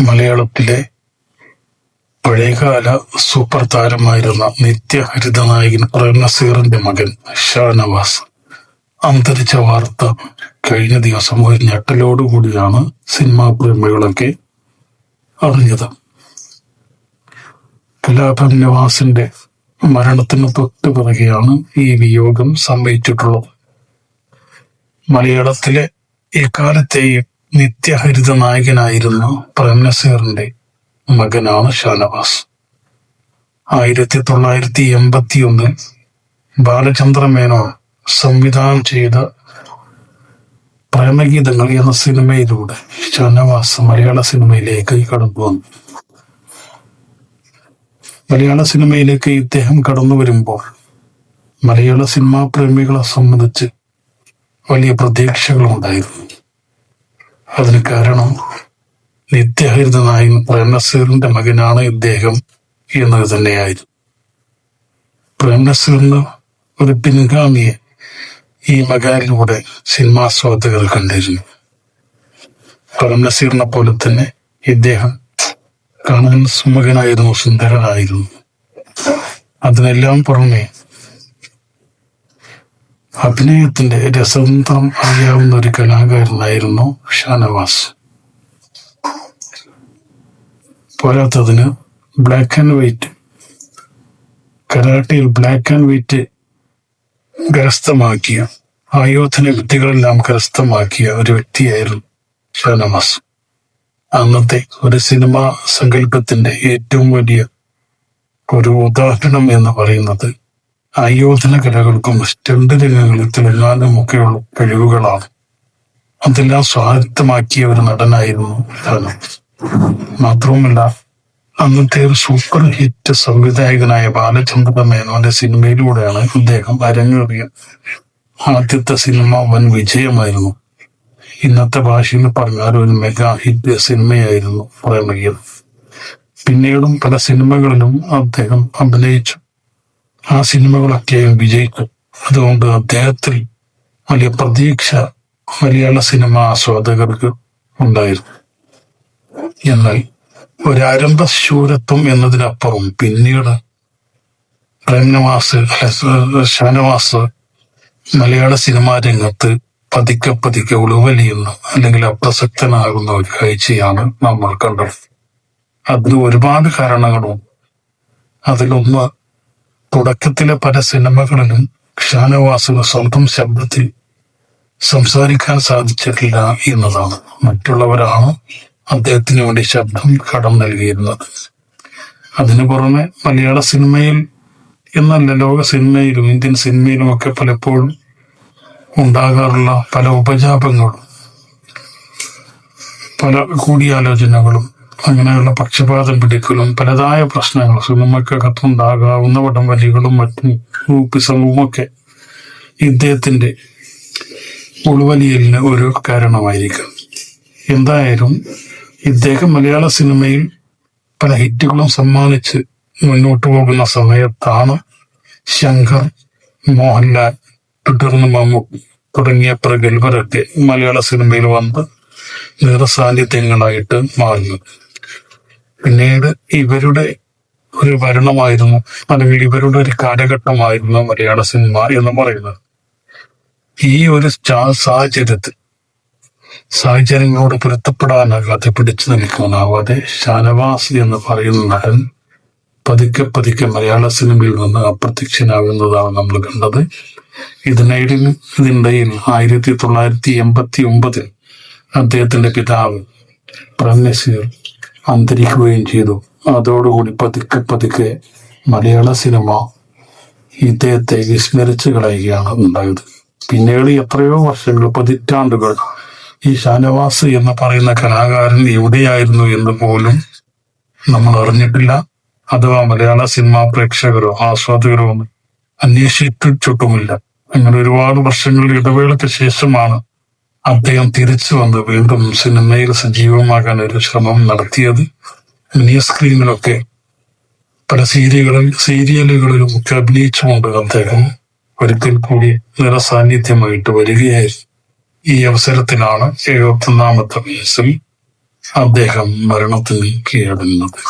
മലയാളത്തിലെ പഴയകാല സൂപ്പർ താരമായിരുന്ന നിത്യഹരിത നായകൻ പ്രേം നസീറിന്റെ മകൻ ഷാനവാസ്. അന്തരിച്ച വാർത്ത കഴിഞ്ഞ ദിവസം ഒരു ഞെട്ടലോടുകൂടിയാണ് സിനിമാ പ്രേമികളൊക്കെ അറിഞ്ഞത്. കലാഭം നവാസിന്റെ മരണത്തിന് തൊട്ടു പിറകെയാണ് ഈ വിയോഗം സംഭവിച്ചിട്ടുള്ളത്. മലയാളത്തിലെ എക്കാലത്തെയും നിത്യഹരിത നായകനായിരുന്ന പ്രേം നസീറിന്റെ മകനാണ് ഷാനവാസ്. ആയിരത്തി തൊള്ളായിരത്തി എൺപത്തി ഒന്നിൽ ബാലചന്ദ്ര മേനോൻ സംവിധാനം ചെയ്ത പ്രേമഗീതങ്ങൾ എന്ന സിനിമയിലൂടെ ഷാനവാസ് മലയാള സിനിമയിലേക്ക് കടന്നു വന്നു. മലയാള സിനിമയിലേക്ക് ഇദ്ദേഹം കടന്നു വരുമ്പോൾ മലയാള സിനിമാ പ്രേമികളെ സംബന്ധിച്ച് വലിയ പ്രതീക്ഷകളുണ്ടായിരുന്നു. അതിന് കാരണം നിത്യഹരിതനായ പ്രേംനസീറിന്റെ മകനാണ് ഇദ്ദേഹം എന്നത് തന്നെയായിരുന്നു. പ്രേംനസീറിന് ഒരു പിൻഗാമിയെ ഈ മകനിലൂടെ സിനിമാസ്വാദകർ കണ്ടിരുന്നു. പ്രേംനസീറിനെ പോലെ തന്നെ ഇദ്ദേഹം കാണാൻ സുമുഖനായിരുന്നു സുന്ദരനായിരുന്നു. അതിനെല്ലാം പുറമെ അഭിനയത്തിന്റെ രസതന്ത്രം അറിയാവുന്ന ഒരു കലാകാരനായിരുന്നു ഷാനവാസ്. പോരാത്തതിന് ബ്ലാക്ക് ആൻഡ് വൈറ്റ് കരാട്ടയിൽ ബ്ലാക്ക് ആൻഡ് വൈറ്റ് കരസ്ഥമാക്കിയ ആയോധന വിദ്യകളെല്ലാം കരസ്ഥമാക്കിയ ഒരു വ്യക്തിയായിരുന്നു ഷാനവാസ്. അന്നത്തെ ഒരു സിനിമാ സങ്കല്പത്തിന്റെ ഏറ്റവും വലിയ ഒരു ഉദാഹരണം എന്ന് പറയുന്നത് ആയോധന കലകൾക്കും സ്റ്റണ്ട് രംഗങ്ങളും തിളങ്ങാനും ഒക്കെയുള്ള കഴിവുകളാണ്. അതെല്ലാം സ്വായത്തമാക്കിയ ഒരു നടനായിരുന്നു ഷാനവാസ് മാത്രവുമല്ല അന്നത്തെ ഒരു സൂപ്പർ ഹിറ്റ് സംവിധായകനായ ബാലചന്ദ്ര മേനോന്റെ സിനിമയിലൂടെയാണ് ഇദ്ദേഹം അരങ്ങേറിയ ആദ്യത്തെ സിനിമ വൻ വിജയമായിരുന്നു. ഇന്നത്തെ ഭാഷയിൽ പറഞ്ഞാൽ ഒരു മെഗാ ഹിറ്റ് സിനിമയായിരുന്നു പ്രേമഗീതം പിന്നീടും പല സിനിമകളിലും അദ്ദേഹം അഭിനയിച്ചു. ആ സിനിമകളൊക്കെ വിജയിക്കും. അതുകൊണ്ട് അദ്ദേഹത്തിൽ വലിയ പ്രതീക്ഷ മലയാള സിനിമ ആസ്വാദകർക്ക് ഉണ്ടായിരുന്നു. എന്നാൽ ഒരാരംഭ ശൂരത്വം എന്നതിനപ്പുറം പിന്നീട് പ്രേംനവാസ് ഷാനവാസ് മലയാള സിനിമാ രംഗത്ത് പതുക്കെ പതുക്കെ ഉളുവലിയുന്ന അല്ലെങ്കിൽ അപ്രസക്തനാകുന്ന ഒരു കാഴ്ചയാണ് നമ്മൾ കണ്ടത്. അതിന് ഒരുപാട് കാരണങ്ങളുണ്ട് അതിലൊന്ന് തുടക്കത്തിലെ പല സിനിമകളിലും ഷാനവാസിന് സ്വന്തം ശബ്ദത്തിൽ സംസാരിക്കാൻ സാധിച്ചിട്ടില്ല എന്നതാണ്. മറ്റുള്ളവരാണ് അദ്ദേഹത്തിന് വേണ്ടി ശബ്ദം കടം നൽകിയിരുന്നത്. അതിനു പുറമെ മലയാള സിനിമയിൽ എന്നല്ല ലോക സിനിമയിലും ഇന്ത്യൻ സിനിമയിലും ഒക്കെ പലപ്പോഴും ഉണ്ടാകാറുള്ള പല ഉപജാപങ്ങളും പല കൂടിയാലോചനകളും അങ്ങനെയുള്ള പക്ഷപാതം പിടിക്കലും പലതായ പ്രശ്നങ്ങൾ സിനിമക്കകത്തുണ്ടാകാവുന്ന വടംവലികളും മറ്റും ഗ്രൂപ്പിസവും ഒക്കെ ഇദ്ദേഹത്തിന്റെ ഉൾവലിയലിന് ഒരു കാരണമായിരിക്കും. എന്തായാലും ഇദ്ദേഹം മലയാള സിനിമയിൽ പല ഹിറ്റുകളും സമ്മാനിച്ച് മുന്നോട്ട് പോകുന്ന സമയത്താണ് ശങ്കർ മോഹൻലാൽ തുടർന്ന് മമ്മൂട്ടി തുടങ്ങിയ പ്രഗത്ഭരൊക്കെ മലയാള സിനിമയിൽ വന്ന് നിറസാന്നിധ്യങ്ങളായിട്ട് മാറുന്നത്. പിന്നീട് ഇവരുടെ ഒരു ഭരണമായിരുന്നു. അല്ലെങ്കിൽ ഇവരുടെ ഒരു കാലഘട്ടമായിരുന്നു മലയാള സിനിമ എന്ന് പറയുന്നത്. ഈ ഒരു സാഹചര്യത്തിൽ സാഹചര്യങ്ങളോട് പൊരുത്തപ്പെടാനാകാതെ പിടിച്ചു നിൽക്കാനാവാതെ ഷാനവാസ് എന്ന് പറയുന്ന നടൻ പതുക്കെ പതുക്കെ മലയാള സിനിമയിൽ നിന്ന് അപ്രത്യക്ഷനാകുന്നതാണ് നമ്മൾ കണ്ടത്. ഇതിനിടയിൽ ഇതിനിടയിൽ ആയിരത്തി തൊള്ളായിരത്തി എൺപത്തി ഒമ്പതിൽ അദ്ദേഹത്തിന്റെ പിതാവ് പ്രേം നസീർ അന്തരിക്കുകയും ചെയ്തു. അതോടുകൂടി പതുക്കെ പതുക്കെ മലയാള സിനിമ ഇദ്ദേഹത്തെ വിസ്മരിച്ച് കളയുകയാണ് ഉണ്ടായത്. പിന്നീട് എത്രയോ വർഷങ്ങൾ പതിറ്റാണ്ടുകൾ ഈ ഷാനവാസ് എന്ന് പറയുന്ന കലാകാരൻ എവിടെയായിരുന്നു എന്ന് പോലും നമ്മൾ അറിഞ്ഞിട്ടില്ല. അഥവാ മലയാള സിനിമാ പ്രേക്ഷകരോ ആസ്വാദകരോ അന്വേഷിച്ചിട്ടുമില്ല അങ്ങനെ ഒരുപാട് വർഷങ്ങളുടെ ഇടവേളയ്ക്ക് ശേഷമാണ് അദ്ദേഹം തിരിച്ചു വന്ന് വീണ്ടും സിനിമയിൽ സജീവമാകാൻ ഒരു ശ്രമം നടത്തിയത് മിനി സ്ക്രീനിലൊക്കെ പല സീരിയലുകളിൽ സീരിയലുകളിലും ഒക്കെ അഭിനയിച്ചുകൊണ്ട് അദ്ദേഹം ഒരിക്കൽ കൂടി നിറസാന്നിധ്യമായിട്ട് വരികയായിരുന്നു. ഈ അവസരത്തിലാണ് എഴുപത്തൊന്നാമത്തെ വയസ്സിൽ അദ്ദേഹം മരണത്തിന് കീഴടങ്ങുന്നത്.